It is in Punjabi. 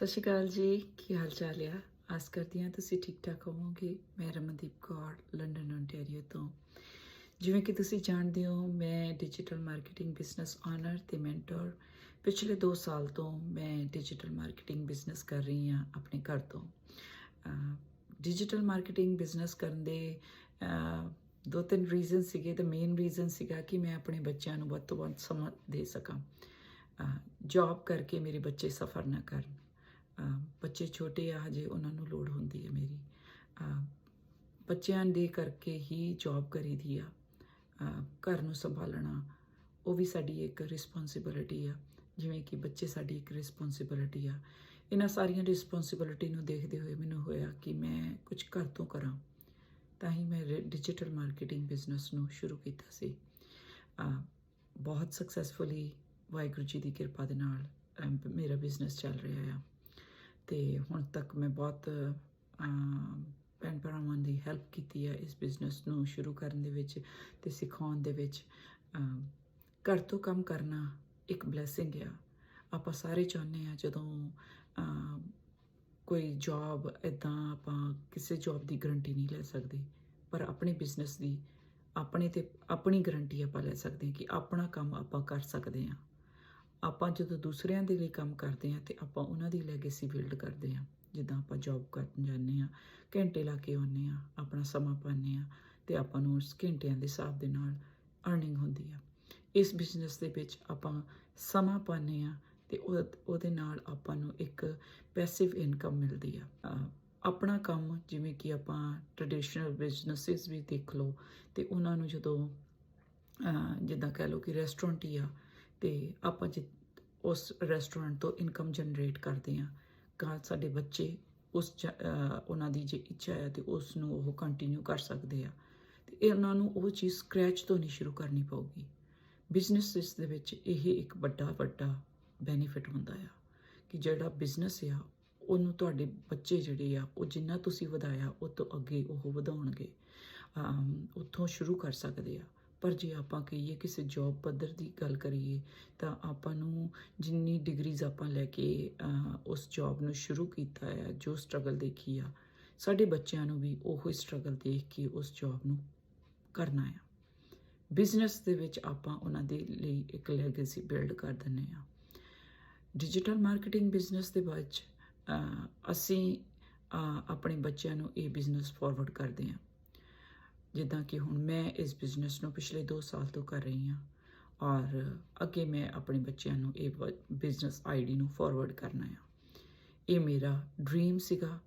ਸਤਿ ਸ਼੍ਰੀ ਅਕਾਲ ਜੀ, ਕੀ ਹਾਲ ਚਾਲ ਆ? ਆਸ ਕਰਦੀ ਹਾਂ ਤੁਸੀਂ ਠੀਕ ਠਾਕ ਹੋਵੋਗੇ। ਮੈਂ ਰਮਨਦੀਪ ਕੌਰ ਲੰਡਨ ontario ਤੋਂ। ਜਿਵੇਂ ਕਿ ਤੁਸੀਂ ਜਾਣਦੇ ਹੋ, ਮੈਂ ਡਿਜੀਟਲ ਮਾਰਕੀਟਿੰਗ ਬਿਜ਼ਨਸ ਓਨਰ ਤੇ ਮੈਂਟਰ ਪਿਛਲੇ 2 ਸਾਲ ਤੋਂ ਮੈਂ ਡਿਜੀਟਲ ਮਾਰਕੀਟਿੰਗ ਬਿਜ਼ਨਸ ਕਰ ਰਹੀ ਹਾਂ ਆਪਣੇ ਘਰ ਤੋਂ। ਡਿਜੀਟਲ ਮਾਰਕੀਟਿੰਗ ਬਿਜ਼ਨਸ ਕਰਨ ਦੇ ਦੋ ਤਿੰਨ ਰੀਜ਼ਨ ਸੀਗੇ। ਤੇ ਮੇਨ ਰੀਜ਼ਨ ਸੀਗਾ ਕਿ ਮੈਂ ਆਪਣੇ ਬੱਚਿਆਂ ਨੂੰ ਵੱਧ ਤੋਂ ਵੱਧ ਸਮਾਂ ਦੇ ਸਕਾਂ। ਜੌਬ ਕਰਕੇ ਮੇਰੇ ਬੱਚੇ ਸਫਰ ਨਾ ਕਰਨ। ਬੱਚੇ ਛੋਟੇ ਆ, ਹਜੇ ਉਹਨਾਂ ਨੂੰ ਲੋੜ ਹੁੰਦੀ ਹੈ ਮੇਰੀ। ਬੱਚਿਆਂ ਦੇ ਕਰਕੇ ਹੀ ਜੌਬ ਕਰੀਦੀ ਆ। ਘਰ ਨੂੰ ਸੰਭਾਲਣਾ, ਉਹ ਵੀ ਸਾਡੀ ਇੱਕ ਰਿਸਪੌਂਸਿਬਿਲਿਟੀ ਆ। ਜਿਵੇਂ ਕਿ ਬੱਚੇ ਸਾਡੀ ਇੱਕ ਰਿਸਪੌਂਸਿਬਿਲਿਟੀ ਆ। ਇਹਨਾਂ ਸਾਰੀਆਂ ਰਿਸਪੌਂਸਿਬਿਲਿਟੀ ਨੂੰ ਦੇਖਦੇ ਹੋਏ ਮੈਨੂੰ ਹੋਇਆ ਕਿ ਮੈਂ ਕੁਝ ਘਰ ਤੋਂ ਕਰਾਂ। ਤਾਂ ਹੀ ਮੈਂ ਡਿਜੀਟਲ ਮਾਰਕੀਟਿੰਗ ਬਿਜ਼ਨਸ ਨੂੰ ਸ਼ੁਰੂ ਕੀਤਾ ਸੀ। ਬਹੁਤ ਸਕਸੈਸਫੁਲੀ ਵਾਹਿਗੁਰੂ ਜੀ ਦੀ ਕਿਰਪਾ ਦੇ ਨਾਲ ਮੇਰਾ ਬਿਜ਼ਨਸ ਚੱਲ ਰਿਹਾ ਆ। ਤੇ ਹੁਣ ਤੱਕ ਮੈਂ ਬਹੁਤ ਭੈਣ ਭਰਾਵਾਂ ਦੀ ਹੈਲਪ ਕੀਤੀ ਹੈ ਇਸ ਬਿਜ਼ਨਸ ਨੂੰ ਸ਼ੁਰੂ ਕਰਨ ਦੇ ਵਿੱਚ ਤੇ ਸਿਖਾਉਣ ਦੇ ਵਿੱਚ। ਘਰ ਤੋਂ ਕੰਮ ਕਰਨਾ ਇੱਕ ਬਲੇਸਿੰਗ ਆ। ਆਪਾਂ ਸਾਰੇ ਚਾਹੁੰਦੇ ਆ ਜਦੋਂ ਕੋਈ ਜੌਬ ਇਦਾਂ ਆਪਾਂ ਕਿਸੇ ਜੌਬ ਦੀ ਗਰੰਟੀ ਨਹੀਂ ਲੈ ਸਕਦੇ, ਪਰ ਆਪਣੇ ਬਿਜ਼ਨਸ ਦੀ ਆਪਣੇ ਤੇ ਆਪਣੀ ਗਰੰਟੀ ਆਪਾਂ ਲੈ ਸਕਦੇ ਹਾਂ ਕਿ ਆਪਣਾ ਕੰਮ ਆਪਾਂ ਕਰ ਸਕਦੇ ਹਾਂ ਆਪਾਂ ਜਦੋਂ ਦੂਸਰਿਆਂ ਦੇ ਲਈ ਕੰਮ ਕਰਦੇ ਹਾਂ ਤੇ ਆਪਾਂ ਉਹਨਾਂ ਦੀ ਲੈਗੇਸੀ ਬਿਲਡ ਕਰਦੇ ਹਾਂ, ਜਿੱਦਾਂ ਆਪਾਂ ਜੌਬ ਕਰਨ ਜਾਂਦੇ ਹਾਂ, ਘੰਟੇ ਲਾ ਕੇ ਆਉਂਦੇ ਹਾਂ, ਆਪਣਾ ਸਮਾਂ ਪਾਉਂਦੇ ਹਾਂ ਤੇ ਆਪਾਂ ਨੂੰ ਉਸ ਘੰਟਿਆਂ ਦੇ ਹਿਸਾਬ ਦੇ ਨਾਲ ਅਰਨਿੰਗ ਹੁੰਦੀ ਆ। ਇਸ ਬਿਜ਼ਨਸ ਦੇ ਵਿੱਚ ਆਪਾਂ ਸਮਾਂ ਪਾਉਂਦੇ ਹਾਂ ਤੇ ਉਹਦੇ ਨਾਲ ਆਪਾਂ ਨੂੰ ਇੱਕ ਪੈਸਿਵ ਇਨਕਮ ਮਿਲਦੀ ਆ। ਆਪਣਾ ਕੰਮ ਜਿਵੇਂ ਕਿ ਆਪਾਂ ਟ੍ਰੈਡੀਸ਼ਨਲ ਬਿਜ਼ਨੈਸਿਸ ਵੀ ਦੇਖ ਲਓ ਤੇ ਉਹਨਾਂ ਨੂੰ ਜਦੋਂ ਜਿੱਦਾਂ ਕਹਿ ਲਓ ਕਿ ਰੈਸਟੋਰੈਂਟ ਹੀ ਆ ਤੇ ਆਪਾਂ ਜਿ, ਉਸ ਰੈਸਟੋਰੈਂਟ ਤੋਂ ਇਨਕਮ ਜਨਰੇਟ ਕਰਦੇ ਆ ਕਾ ਸਾਡੇ ਬੱਚੇ ਉਸ ਚ- ਉਹਨਾਂ ਦੀ ਜੇ ਇੱਛਾ ਹੈ ਤੇ ਉਸ ਨੂੰ ਉਹ ਕੰਟੀਨਿਊ ਕਰ ਸਕਦੇ ਆ। ਤੇ ਇਹ ਉਹਨਾਂ ਨੂੰ ਉਹ ਚੀਜ਼ ਸਕ੍ਰੈਚ ਤੋਂ ਨਹੀਂ ਸ਼ੁਰੂ ਕਰਨੀ ਪਊਗੀ। ਬਿਜ਼ਨਸ ਦੇ ਵਿੱਚ ਇਹ ਇੱਕ ਵੱਡਾ ਵੱਡਾ ਬੈਨੀਫਿਟ ਹੁੰਦਾ ਆ ਕਿ ਜਿਹੜਾ ਬਿਜ਼ਨਸ ਆ, ਉਹਨੂੰ ਤੁਹਾਡੇ ਬੱਚੇ ਜਿਹੜੇ ਆ, ਉਹ ਜਿੰਨਾ ਤੁਸੀਂ ਵਧਾਇਆ, ਉਹ ਤੋਂ ਅੱਗੇ ਉਹ ਵਧਾਉਣਗੇ। ਉੱਥੋਂ ਸ਼ੁਰੂ ਕਰ ਸਕਦੇ ਆ। ਪਰ ਜੇ ਆਪਾਂ ਕਹੀਏ ਕਿਸੇ ਜੌਬ ਪੱਧਰ ਦੀ ਗੱਲ ਕਰੀਏ ਤਾਂ ਆਪਾਂ ਨੂੰ ਜਿੰਨੀ ਡਿਗਰੀਜ਼ ਆਪਾਂ ਲੈ ਕੇ ਉਸ ਜੌਬ ਨੂੰ ਸ਼ੁਰੂ ਕੀਤਾ ਹੈ ਜੋ ਸਟਰਗਲ ਦੇਖੀ ਆ ਸਾਡੇ ਬੱਚਿਆਂ ਨੂੰ ਵੀ ਉਹੀ ਸਟਰਗਲ ਦੇਖ ਕੇ ਉਸ ਜੌਬ ਨੂੰ ਕਰਨਾ ਆ। ਬਿਜ਼ਨਸ ਦੇ ਵਿੱਚ ਆਪਾਂ ਉਹਨਾਂ ਦੇ ਲਈ ਇੱਕ ਲੈਗੇਸੀ ਬਿਲਡ ਕਰ ਦਿੰਦੇ ਆ। ਡਿਜੀਟਲ ਮਾਰਕੀਟਿੰਗ ਬਿਜ਼ਨਸ ਦੇ ਵਿੱਚ ਅਹ, ਅਸੀਂ ਆਪਣੇ ਬੱਚਿਆਂ ਨੂੰ ਇਹ ਬਿਜ਼ਨਸ ਫਾਰਵਰਡ ਕਰਦੇ ਹਾਂ ਜਿੱਦਾਂ ਕਿ ਹੁਣ ਮੈਂ ਇਸ ਬਿਜ਼ਨਸ ਨੂੰ ਪਿਛਲੇ 2 ਸਾਲ ਤੋਂ ਕਰ ਰਹੀ ਹਾਂ ਔਰ ਅੱਗੇ ਮੈਂ ਆਪਣੇ ਬੱਚਿਆਂ ਨੂੰ ਇਹ ਬਿਜ਼ਨਸ ਆਈਡੀ ਨੂੰ ਫਾਰਵਰਡ ਕਰਨਾ ਆ। ਇਹ ਮੇਰਾ ਡ੍ਰੀਮ ਸੀਗਾ।